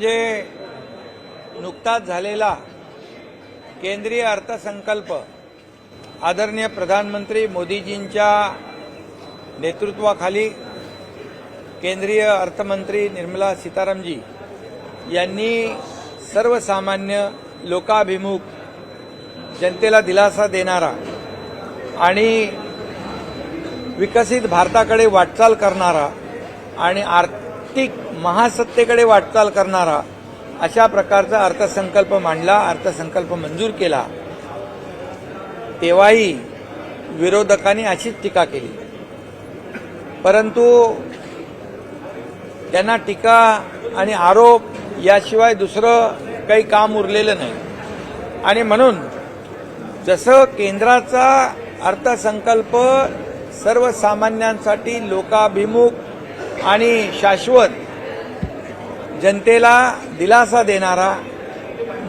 म्हणजे नुकताच झालेला केंद्रीय अर्थसंकल्प आदरणीय प्रधानमंत्री मोदीजींच्या नेतृत्वाखाली केंद्रीय अर्थमंत्री निर्मला सीतारामजी यांनी सर्वसामान्य लोकाभिमुख जनतेला दिलासा देणारा आणि विकसित भारताकडे वाटचाल करणारा आणि आर्थिक महासत्तेकडे वाटचाल करणारा अशा प्रकारचा अर्थसंकल्प मांडला अर्थसंकल्प मंजूर केला तेव्हाही विरोधकांनी अशीच टीका केली. परंतु त्यांना टीका आणि आरोप याशिवाय दुसरं काही काम उरलेलं नाही. आणि म्हणून जसं केंद्राचा अर्थसंकल्प सर्वसामान्यांसाठी लोकाभिमुख आणि शाश्वत जनतेला दिलासा देणारा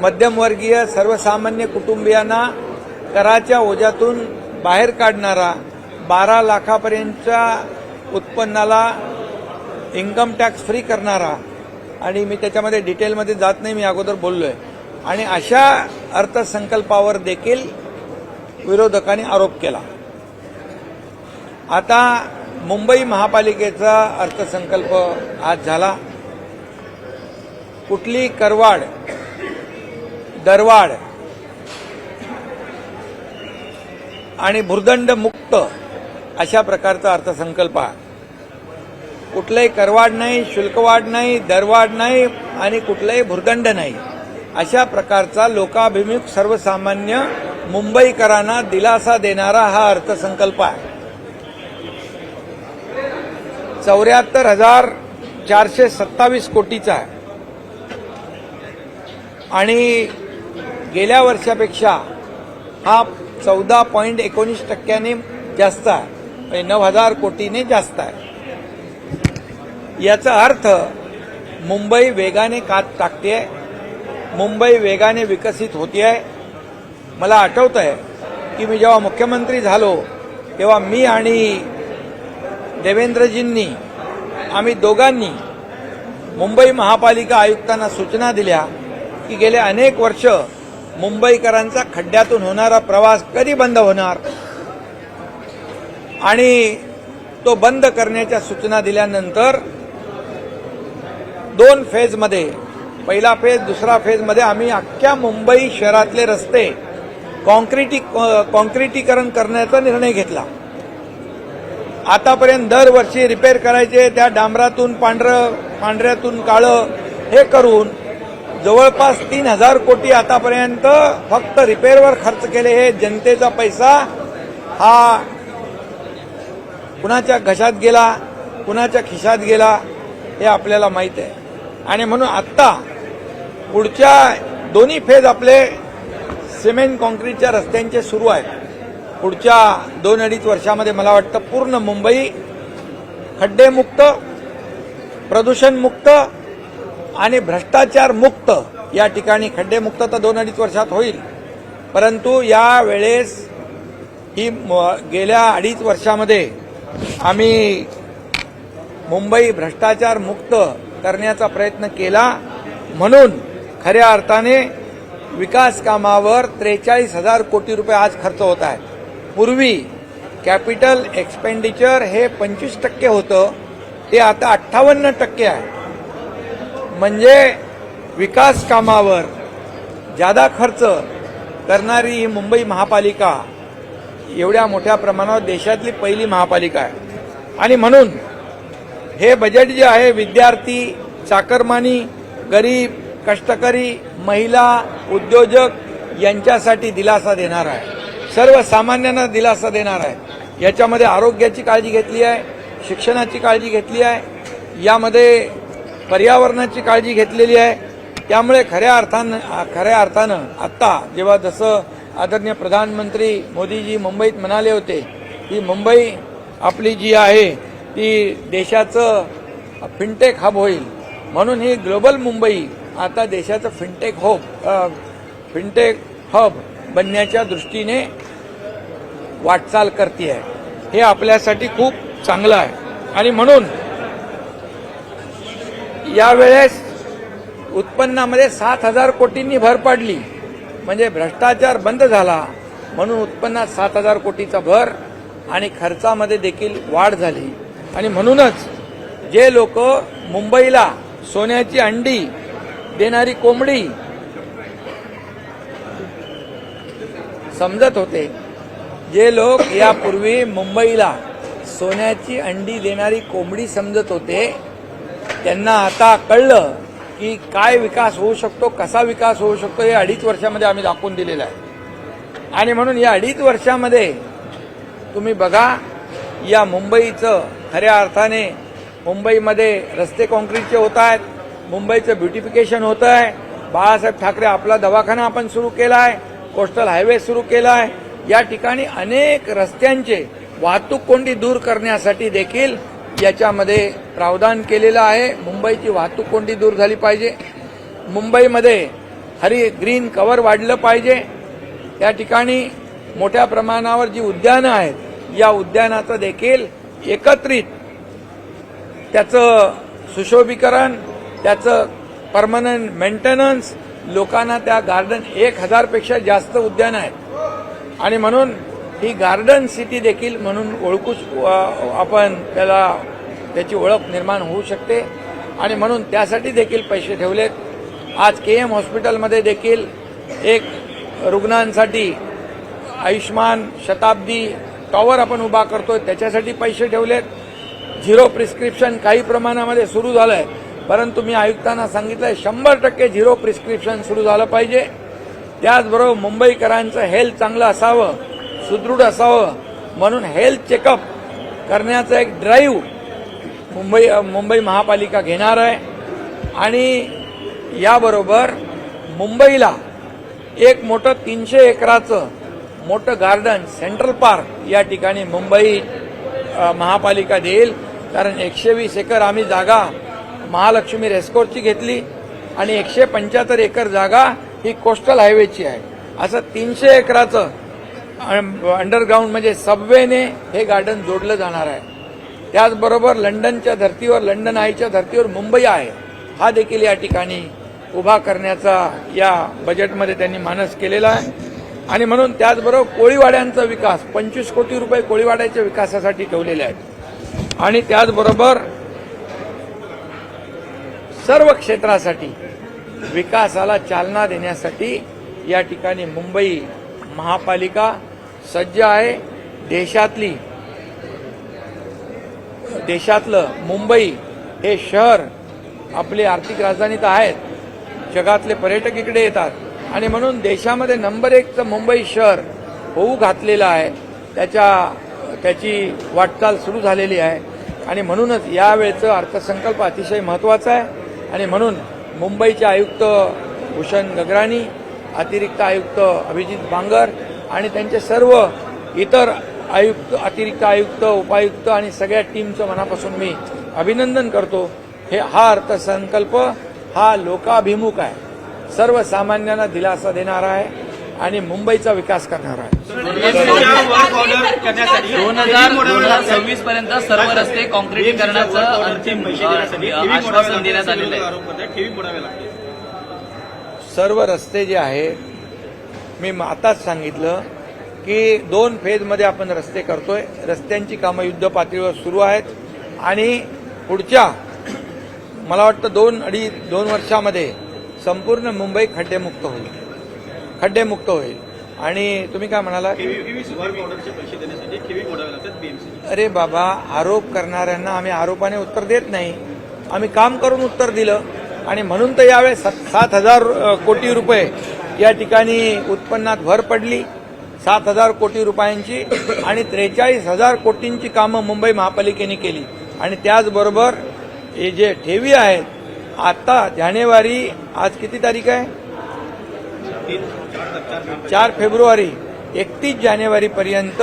मध्यमवर्गीय सर्वसामान्य कुटुंबियांना कराच्या ओझ्यातून बाहेर काढणारा बारा लाखापर्यंतच्या उत्पन्नाला इन्कम टॅक्स फ्री करणारा आणि मी त्याच्यामध्ये डिटेलमध्ये जात नाही मी अगोदर बोललो आहे आणि अशा अर्थसंकल्पावर देखील विरोधकांनी आरोप केला. आता मुंबई महापालिकेचा अर्थसंकल्प आज झाला. कुठली करवाढ दरवाढ आणि भुर्दंड मुक्त अशा प्रकारचा अर्थसंकल्प आहे. कुठलंही करवाढ नाही शुल्कवाढ नाही दरवाढ नाही आणि कुठलंही भुर्दंड नाही. अशा प्रकारचा लोकाभिमुख सर्वसामान्य मुंबईकरांना दिलासा देणारा हा अर्थसंकल्प आहे. चौऱ्याहत्तर हजार चारशे सत्तावीस कोटीचा आहे. आणि गेल्या वर्षापेक्षा हा चौदा पॉईंट एकोणीस टक्क्याने जास्त आहे. म्हणजे नऊ हजार कोटीने जास्त आहे. याचा अर्थ मुंबई वेगाने कात टाकते आहे मुंबई वेगाने विकसित होती आहे मला आठवत आहे की मी जेव्हा मुख्यमंत्री झालो तेव्हा मी आणि देवेंद्रजींनी आम्ही दोघांनी मुंबई महापालिका आयुक्तांना सूचना दिल्या की गेले अनेक वर्ष मुंबईकरांचा खड्ड्यातून होणारा प्रवास कधी बंद होणार? आणि तो बंद करण्याच्या सूचना दिल्यानंतर दोन फेजमध्ये पहिला फेज दुसरा फेजमध्ये आम्ही अख्ख्या मुंबई शहरातले रस्ते कॉन्क्रिटी कॉन्क्रिटीकरण करण्याचा निर्णय घेतला. आतापर्यंत दरवर्षी रिपेअर करायचे त्या डांबरातून पांढरं पांढऱ्यातून काळं हे करून जवळपास तीन हजार कोटी आतापर्यंत फक्त रिपेअरवर खर्च केले हे जनतेचा पैसा. हा कुणाच्या घशात गेला कुणाच्या खिशात गेला हे आपल्याला माहीत आहे. आणि म्हणून आत्ता पुढच्या दोन्ही फेज आपले सिमेंट कॉन्क्रीटच्या रस्त्यांचे सुरू आहेत. पुढच्या दोन अडीच वर्षामध्ये मला वाटतं पूर्ण मुंबई खड्डेमुक्त प्रदूषणमुक्त आणि भ्रष्टाचार मुक्त या ठिकाणी खड्डेमुक्त तर दोन अडीच वर्षात होईल. परंतु या वेळेस ही म- गेल्या अडीच वर्षामध्ये आम्ही मुंबई भ्रष्टाचार मुक्त करण्याचा प्रयत्न केला म्हणून खऱ्या अर्थाने विकास कामावर त्रेचाळीस हजार कोटी रुपये आज खर्च होत आहे पूर्वी कॅपिटल एक्सपेंडिचर हे पंचवीस टक्के होतं ते आता अठ्ठावन्न टक्के आहे. म्हणजे विकास कामावर जादा खर्च करणारी ही मुंबई महापालिका एवढ्या मोठ्या प्रमाणावर देशातली पहिली महापालिका आहे. आणि म्हणून हे बजेट जे आहे विद्यार्थी चाकरमानी गरीब कष्टकरी महिला उद्योजक यांच्यासाठी दिलासा देणार आहे. सर्वसामान्यांना दिलासा देणार आहे. याच्यामध्ये आरोग्याची काळजी घेतली आहे शिक्षणाची काळजी घेतली आहे यामध्ये पर्यावरणाची काळजी घेतलेली आहे. त्यामुळे खऱ्या अर्थानं खऱ्या अर्थानं आत्ता जेव्हा जसं आदरणीय प्रधानमंत्री मोदीजी मुंबईत म्हणाले होते की मुंबई आपली जी आहे ती देशाचं फिनटेक हब होईल. म्हणून ही ग्लोबल मुंबई आता देशाचं फिनटेक होब फिनटेक हब बनण्याच्या दृष्टीने वाटचाल करते आहे हे आपल्यासाठी खूप चांगलं आहे. आणि म्हणून यावेळेस उत्पन्नामध्ये सात हजार कोटींनी भर पडली. म्हणजे भ्रष्टाचार बंद झाला. म्हणून उत्पन्नात सात हजार कोटीचा भर आणि खर्चामध्ये देखील वाढ झाली. आणि म्हणूनच जे लोक मुंबईला सोन्याची अंडी देणारी कोंबडी समजत होते. जे लोक यापूर्वी मुंबईला सोन्याची अंडी देणारी कोंबडी समजत होते त्यांना आता कळलं की काय विकास होऊ शकतो कसा विकास होऊ शकतो हे अडीच वर्षामध्ये आम्ही दाखवून दिलेलं आहे. आणि म्हणून या अडीच वर्षामध्ये तुम्ही बघा या मुंबईचं खऱ्या अर्थाने मुंबईमध्ये रस्ते काँक्रीटचे होत आहेत मुंबईचं ब्युटिफिकेशन होतं आहे बाळासाहेब ठाकरे आपला दवाखाना आपण सुरू केला आहे कोस्टल हायवे सुरू केला आहे. या ठिकाणी अनेक रस्त्यांचे वाहतूक कोंडी दूर करण्यासाठी देखील याच्यामध्ये प्रावधान केलेलं आहे. मुंबईची वाहतूक कोंडी दूर झाली पाहिजे. मुंबईमध्ये हरी ग्रीन कवर वाढलं पाहिजे. या ठिकाणी मोठ्या प्रमाणावर जी उद्यानं आहेत या उद्यानाचं देखील एकत्रित त्याचं सुशोभीकरण त्याचं परमनंट मेंटेनन्स लोकांना त्या गार्डन एक हजारपेक्षा जास्त उद्यानं आहेत. आणि म्हणून ही गार्डन सिटी देखील म्हणून ओळखूच आपण त्याला त्याची ओळख निर्माण होऊ शकते. आणि म्हणून त्यासाठी देखील पैसे ठेवलेत. आज के एम हॉस्पिटलमध्ये देखील एक रुग्णांसाठी आयुष्मान शताब्दी टॉवर आपण उभा करतोय त्याच्यासाठी पैसे ठेवलेत. झिरो प्रिस्क्रिप्शन काही प्रमाणामध्ये सुरू झालं आहे परंतु मी आयुक्तांना सांगितलं शंभर टक्के झिरो प्रिस्क्रिप्शन सुरू झालं पाहिजे. त्याचबरोबर मुंबईकरांचं हेल्थ चांगलं असावं सुदृढ असावं म्हणून हेल्थ चेकअप करण्याचं एक ड्राईव्ह मुंबई मुंबई महापालिका घेणार आहे. आणि याबरोबर मुंबईला एक मोठं तीनशे एकराचं मोठं गार्डन सेंट्रल पार्क या ठिकाणी मुंबई महापालिका देईल. कारण एकशे वीस एकर आम्ही जागा महालक्ष्मी रेस्कोरची घेतली आणि एकशे पंच्याहत्तर एकर जागा ही कोस्टल हायवेची आहे. असं तीनशे एकराचं अंडरग्राऊंड म्हणजे सबवेने हे गार्डन जोडलं जाणार आहे. त्याचबरोबर लंडनच्या धर्तीवर लंडन आईच्या धर्तीवर मुंबई आहे. हा देखील या ठिकाणी उभा करण्याचा या बजेटमध्ये त्यांनी मानस केलेला आहे. आणि म्हणून त्याचबरोबर कोळीवाड्यांचा विकास पंचवीस कोटी रुपये कोळीवाड्याच्या विकासासाठी ठेवलेले आहेत. आणि त्याचबरोबर सर्व क्षेत्रासाठी विकासाला चालना देण्यासाठी या ठिकाणी मुंबई महापालिका सज्ज आहे. देशातली देशातलं मुंबई हे शहर आपली आर्थिक राजधानी तर आहेत. जगातले पर्यटक इकडे येतात. आणि म्हणून देशामध्ये नंबर एकचं मुंबई शहर होऊ घातलेलं आहे. त्याच्या त्याची वाटचाल सुरू झालेली आहे. आणि म्हणूनच यावेळेचं अर्थसंकल्प अतिशय महत्त्वाचा आहे. आणि म्हणून मुंबईचे आयुक्त भूषण गगराणी अतिरिक्त आयुक्त अभिजित बांगर आणि त्यांचे सर्व इतर आयुक्त अतिरिक्त आयुक्त उपायुक्त आणि सगळ्या टीमचं मनापासून मी अभिनंदन करतो. हे हा अर्थसंकल्प हा लोकाभिमुख आहे. सर्वसामान्यांना दिलासा देणारा आहे आणि मुंबईचा विकास करणारा आहे. दोन हजार दोन हजार सव्वीस पर्यंत सर्व रस्ते कॉन्क्रिटीकरणाचं अंतिम आश्वासन देण्यात आलेलं आहे. सर्व रस्ते जे आहेत मी म- आताच सांगितलं की दोन फेजमध्ये आपण रस्ते करतोय. रस्त्यांची कामं युद्ध पातळीवर सुरू आहेत आणि पुढच्या मला वाटतं दोन अडीच दोन वर्षामध्ये संपूर्ण मुंबई खड्डेमुक्त होईल. खड्डेमुक्त होईल. आणि तुम्ही काय म्हणाला? अरे बाबा आरोप करणाऱ्यांना आम्ही आरोपाने उत्तर देत नाही. आम्ही काम करून उत्तर दिलं. आणि म्हणून तर यावेळेस सात हजार कोटी रुपये या ठिकाणी उत्पन्नात भर पडली. सात हजार कोटी रुपयांची आणि त्रेचाळीस हजार कोटींची कामं मुंबई महापालिकेने केली. आणि त्याचबरोबर हे जे ठेवी आहेत आता जानेवारी आज किती तारीख आहे? चार फेब्रुवारी एकतीस जानेवारीपर्यंत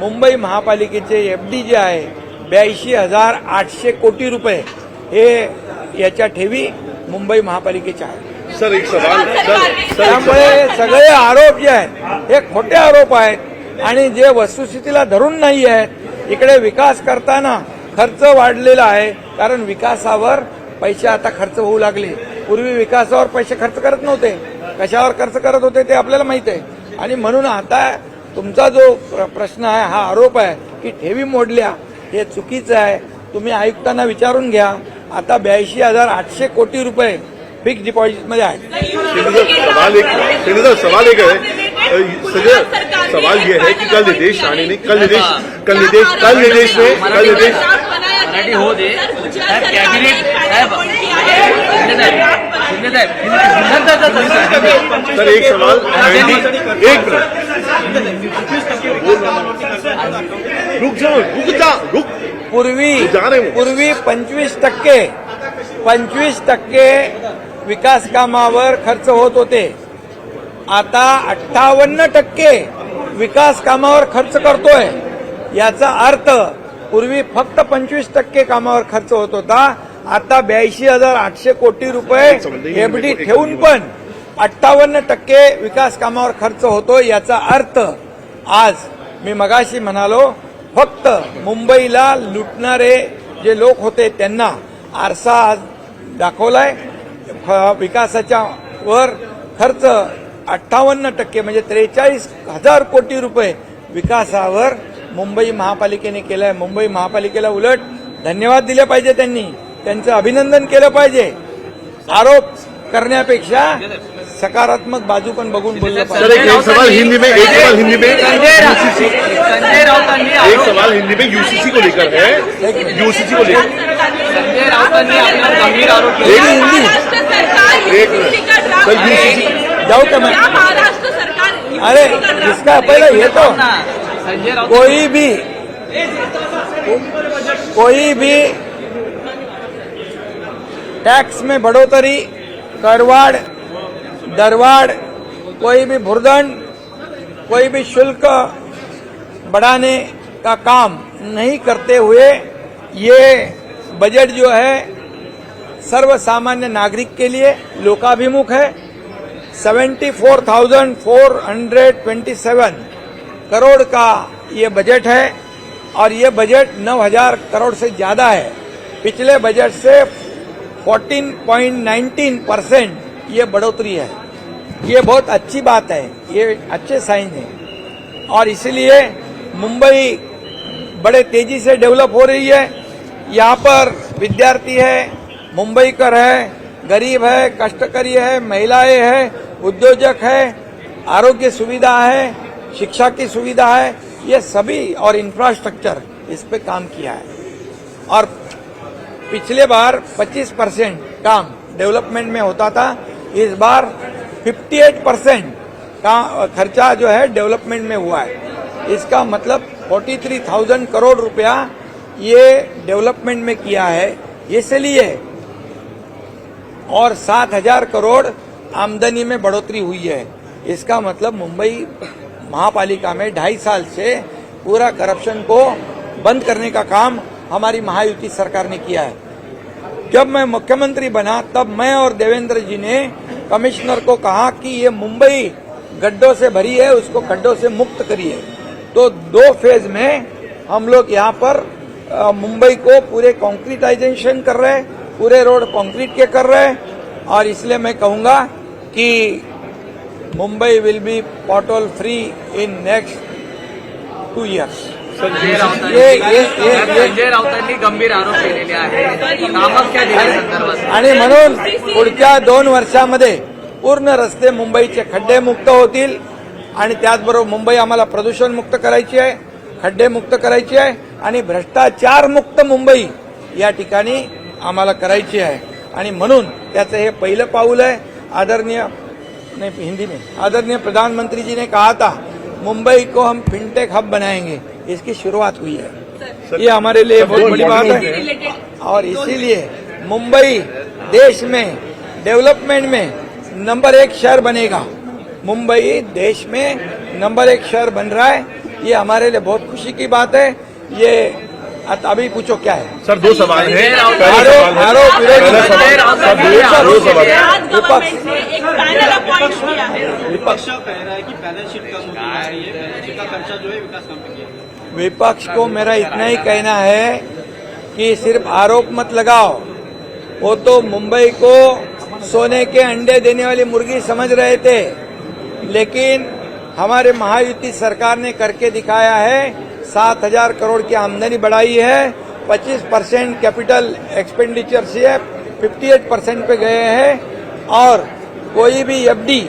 मुंबई महापालिकेचे एफ डी जे आहे ब्याऐंशी हजार आठशे कोटी रुपये हे याच्या ठेवी मुंबई महापालिकेच्या आहेत. सर एक सवाल. त्यामुळे सगळे आरोप जे आहेत हे खोटे आरोप आहेत आणि जे वस्तुस्थितीला धरून नाही आहेत इकडे विकास करताना खर्च वाढलेला आहे कारण विकासावर पैसे आता खर्च होऊ लागले. पूर्वी विकासावर पैसे खर्च करत नव्हते. कशावर खर्च करत होते ते आपल्याला माहीत आहे आणि म्हणून आता तुमचा जो प्र- प्रश्न आहे हा आरोप आहे की ठेवी मोडल्या हे चुकीचं आहे तुम्ही आयुक्तांना विचारून घ्या आता ब्याऐंशी हजार आठशे कोटी रुपये फिक्स डिपॉझिटमध्ये है अ, सर सवाल ये है कि कल निदेश राणे ने कल निदेश कल निदेश कल निदेश ने कल निदेश मराठी हो दे साहेब कॅबिनेट साहेब साहेब सर एक सवाल 90 एक रुक जाओ रुक जा रुक. पूर्वी. पूर्वी पंचवीस टक्के पंचवीस टक्के विकास कामावर खर्च होत होते. आता अठ्ठावन्न टक्के विकास कामावर खर्च करतोय. याचा अर्थ पूर्वी फक्त पंचवीस टक्के कामावर खर्च होत होता. आता ब्याऐंशी हजार आठशे कोटी रुपये एफडी ठेवून पण अठ्ठावन्न टक्के विकास कामावर खर्च होतो याचा अर्थ आज मी मगाशी म्हणालो फक्त मुंबईला लुटणारे जे लोक होते त्यांना आरसा आज दाखवलाय. विकासाच्या वर खर्च अठ्ठावन्न टक्के म्हणजे त्रेचाळीस हजार कोटी रुपये विकासावर मुंबई महापालिकेने केलाय. मुंबई महापालिकेला उलट धन्यवाद दिले पाहिजे त्यांनी. त्यांचं अभिनंदन केलं पाहिजे. आरोप करण्यापेक्षा सकारात्मक बाजू पण बघून बोललं सर पाहिजे. एक, एक सवाल हिंदी में एक सवाल हिंदी में संजय यूसीसी संजय राऊतांनी एक सवाल हिंदी में यूसीसी को लेकर है। यूसीसी को लेकर संजय राऊतांनी आपला गंभीर आरोप केला. एक हिंदी सरकार एक सर, है। UCC जाऊ का मैं महाराष्ट्र सरकार अरे इसका पहले ये तो कोई भी कोई भी टैक्स में बढ़ोतरी करवाड़ दरवाड़ कोई भी भुर्दंड कोई भी शुल्क बढ़ाने का काम नहीं करते हुए ये बजट जो है सर्व सामान्य नागरिक के लिए लोकाभिमुख है। 74,427 करोड़ का ये बजट है और ये बजट 9,000 करोड़ से ज़्यादा है। पिछले बजट से 14.19 परसेंट ये बढ़ोतरी है। ये बहुत अच्छी बात है। ये अच्छे साइन है। और इसलिए मुंबई बड़े तेज़ी से डेवलप हो रही है। यहाँ पर विद्यार्थी है, मुंबईकर है, गरीब है, कष्टकरी है, महिलाएँ है, उद्योजक है, आरोग्य सुविधा है, शिक्षा की सुविधा है। ये सभी और इंफ्रास्ट्रक्चर इस पे काम किया है। और पिछले बार 25 परसेंट काम डेवलपमेंट में होता था इस बार 58 परसेंट का खर्चा जो है डेवलपमेंट में हुआ है। इसका मतलब 43,000 करोड़ रुपया ये डेवलपमेंट में किया है इसलिए और 7,000 करोड़ आमदनी में बढ़ोतरी हुई है। इसका मतलब मुंबई महापालिका में ढाई साल से पूरा करप्शन को बंद करने का काम हमारी महायुति सरकार ने किया है। जब मैं मुख्यमंत्री बना, तब मैं और देवेंद्र जी ने कमिश्नर को कहा कि ये मुंबई गड्ढों से भरी है, उसको गड्ढों से मुक्त करिए। तो दो फ़ेज़ में हम लोग यहाँ पर मुंबई को पूरे कॉन्क्रीटाइजेशन कर रहे हैं, पूरे रोड कंक्रीट के कर रहे हैं। और इसलिए मैं कहूँगा कि Mumbai will be pothole free in next two years Sanjay राऊतांनी Sanjay राऊतांनी गंभीर आरोप केलेले आहेत कामाख्या दिल्या संदर्भात? आणि म्हणून पुढच्या दोन वर्षामध्ये पूर्ण रस्ते मुंबईचे खड्डे मुक्त होतील आणि त्याचबरोबर मुंबई आम्हाला प्रदूषण मुक्त करायची आहे खड्डे मुक्त करायची आहे आणि भ्रष्टाचार मुक्त मुंबई या ठिकाणी आम्हाला करायची आहे. आणि म्हणून त्याचं हे पहिलं पाऊल आहे. आदरणीय नहीं हिंदी में आदरणीय प्रधानमंत्री जी ने कहा था मुंबई को हम फिनटेक हब बनाएंगे. इसकी शुरुआत हुई है। ये हमारे लिए बहुत बड़ी बात है। और इसीलिए मुंबई देश में डेवलपमेंट में नंबर एक शहर बनेगा। मुंबई देश में नंबर एक शहर बन रहा है। ये हमारे लिए बहुत खुशी की बात है। ये अभी पूछो क्या है? सर दो सवाल हैं। आरोप- आरोप विरोधी है। विपक्ष कह रहा है। कि बैलेंस शीट कम होती जा रही है बैलेंस शीट का खर्चा जो है विकास काम पे किया है। विपक्ष को मेरा इतना ही कहना है कि सिर्फ़ आरोप मत लगाओ। वो तो मुंबई को सोने के अंडे देने वाली मुर्गी समझ रहे थे, लेकिन हमारे महायुति सरकार ने करके दिखाया है, सात हज़ार करोड़ की आमदनी बढ़ाई है, पच्चीस परसेंट कैपिटल एक्सपेंडिचर से फिफ्टी एट परसेंट पे गए हैं, और कोई भी एफडी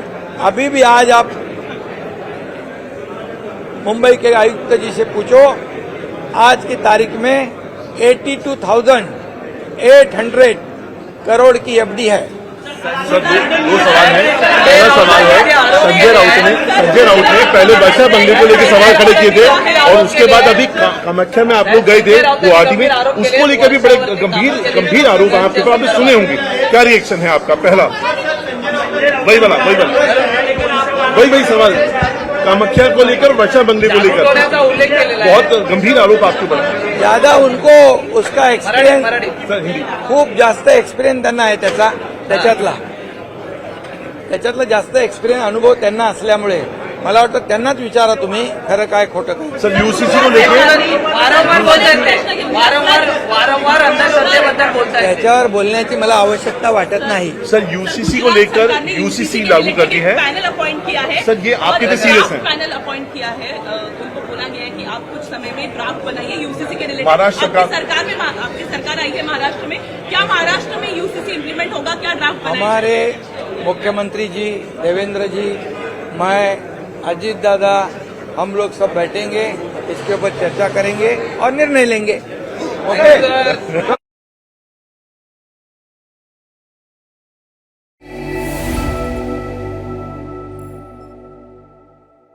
अभी भी आज आप मुंबई के आयुक्त जी से पूछो आज की तारीख में 82,800 करोड़ की एफडी है। दो, दो सवाल है सवाल है संजय राउत ने संजय राउत ने पहले वर्षा बंदी को लेकर सवाल खड़े किए थे और उसके बाद अभी का- कामाख्या में आप लोग गए थे गुवाहाटी में उसको लेकर भी बड़े गंभीर गंभीर आरोप आपके आपने सुने होंगे। क्या रिएक्शन है आपका? पहला। वही वाला वही वाला। वही वही सवाल। कामाख्या को लेकर वर्षा बंगले को लेकर। तोडण्याचा उल्लेख केलेला आहे. बहुत गंभीर आरोप आपके ऊपर हैं। ज्यादा उनको उसका एक्सपिरियन्स खूप जास्त एक्सपिरियन्स त्यांना आहे त्याचा त्याच्यातला. त्याच्यातला जास्त एक्सपिरियन्स अनुभव त्यांना असल्यामुळे. मला वाटतं त्यांनाच विचारा तुम्ही खरं काय खोटं काय. सर यूसीसी को लेकर वारंवार वारंवार वारंवार अंधश्रद्धेबद्दल बोलतायत. त्याच्यावर बोलण्याची मला आवश्यकता वाटत नाही. सर यूसीसी को लेकर यूसीसी लागू कर दी है। पैनल अपॉइंट किया है सर, ये आपके लिए serious है। पैनल अपॉइंट किया है उनको बोला गया है कि आप कुछ समय में ड्राफ्ट बनाइए यूसीसी के रिलेटेड महाराष्ट्र का- सरकार में आपकी सरकार आई है महाराष्ट्र में। क्या महाराष्ट्र में यूसीसी इम्प्लीमेंट होगा? क्या ड्राफ्ट हमारे मुख्यमंत्री जी देवेंद्र जी मैं अजीत दादा हम लोग सब बैठेंगे इसके ऊपर चर्चा करेंगे और निर्णय लेंगे। ओके।